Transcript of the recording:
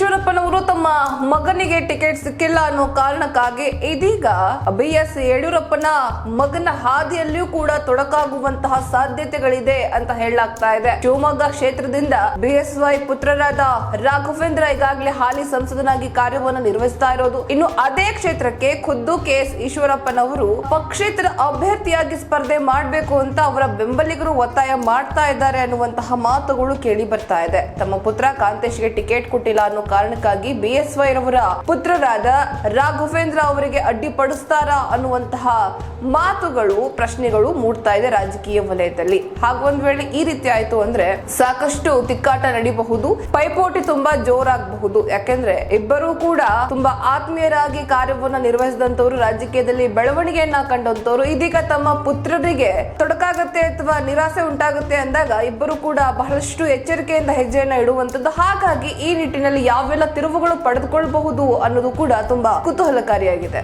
ಈಶ್ವರಪ್ಪನವರು ತಮ್ಮ ಮಗನಿಗೆ ಟಿಕೆಟ್ ಸಿಕ್ಕಿಲ್ಲ ಅನ್ನೋ ಕಾರಣಕ್ಕಾಗಿ ಇದೀಗ ಬಿ ಎಸ್ ಯಡಿಯೂರಪ್ಪನ ಮಗನ ಹಾದಿಯಲ್ಲಿಯೂ ಕೂಡ ತೊಡಕಾಗುವಂತಹ ಸಾಧ್ಯತೆಗಳಿದೆ ಅಂತ ಹೇಳಲಾಗ್ತಾ ಇದೆ. ಶಿವಮೊಗ್ಗ ಕ್ಷೇತ್ರದಿಂದ ಬಿ ಎಸ್ ವೈ ಪುತ್ರರಾದ ರಾಘವೇಂದ್ರ ಈಗಾಗಲೇ ಹಾಲಿ ಸಂಸದನಾಗಿ ಕಾರ್ಯವನ್ನು ನಿರ್ವಹಿಸ್ತಾ ಇರೋದು. ಇನ್ನು ಅದೇ ಕ್ಷೇತ್ರಕ್ಕೆ ಖುದ್ದು ಕೆ ಎಸ್ ಈಶ್ವರಪ್ಪನವರು ಪಕ್ಷೇತರ ಅಭ್ಯರ್ಥಿಯಾಗಿ ಸ್ಪರ್ಧೆ ಮಾಡಬೇಕು ಅಂತ ಅವರ ಬೆಂಬಲಿಗರು ಒತ್ತಾಯ ಮಾಡ್ತಾ ಇದ್ದಾರೆ ಅನ್ನುವಂತಹ ಮಾತುಗಳು ಕೇಳಿ ಬರ್ತಾ ಇದೆ. ತಮ್ಮ ಪುತ್ರ ಕಾಂತೇಶ್ಗೆ ಟಿಕೆಟ್ ಕೊಟ್ಟಿಲ್ಲ ಅನ್ನೋ ಕಾರಣಕ್ಕಾಗಿ ಬಿ ಎಸ್ ವೈ ರವರ ಪುತ್ರರಾದ ರಾಘವೇಂದ್ರ ಅವರಿಗೆ ಅಡ್ಡಿಪಡಿಸ್ತಾರಾ ಅನ್ನುವಂತಹ ಮಾತುಗಳು, ಪ್ರಶ್ನೆಗಳು ಮೂಡ್ತಾ ಇದೆ ರಾಜಕೀಯ ವಲಯದಲ್ಲಿ. ಹಾಗೂ ಒಂದ್ ವೇಳೆ ಈ ರೀತಿ ಆಯ್ತು ಅಂದ್ರೆ ಸಾಕಷ್ಟು ತಿಕ್ಕಾಟ ನಡಿಬಹುದು, ಪೈಪೋಟಿ ತುಂಬಾ ಜೋರಾಗಬಹುದು. ಯಾಕೆಂದ್ರೆ ಇಬ್ಬರೂ ಕೂಡ ತುಂಬಾ ಆತ್ಮೀಯರಾಗಿ ಕಾರ್ಯವನ್ನ ನಿರ್ವಹಿಸಿದಂತವರು ರಾಜಕೀಯದಲ್ಲಿ ಬೆಳವಣಿಗೆಯನ್ನ ಕಂಡಂತವರು ಇದೀಗ ತಮ್ಮ ಪುತ್ರರಿಗೆ ತೊಡಕಾಗತ್ತೆ ಅಥವಾ ನಿರಾಸೆ ಉಂಟಾಗುತ್ತೆ ಅಂದಾಗ ಇಬ್ಬರು ಕೂಡ ಬಹಳಷ್ಟು ಎಚ್ಚರಿಕೆಯಿಂದ ಹೆಜ್ಜೆಯನ್ನ ಇಡುವಂತದ್ದು ಹಾಗಾಗಿ ಈ ನಿಟ್ಟಿನಲ್ಲಿ ಯಾವೆಲ್ಲ ತಿರುವುಗಳು ಪಡೆದುಕೊಳ್ಳಬಹುದು ಅನ್ನೋದು ಕೂಡ ತುಂಬಾ ಕುತೂಹಲಕಾರಿಯಾಗಿದೆ.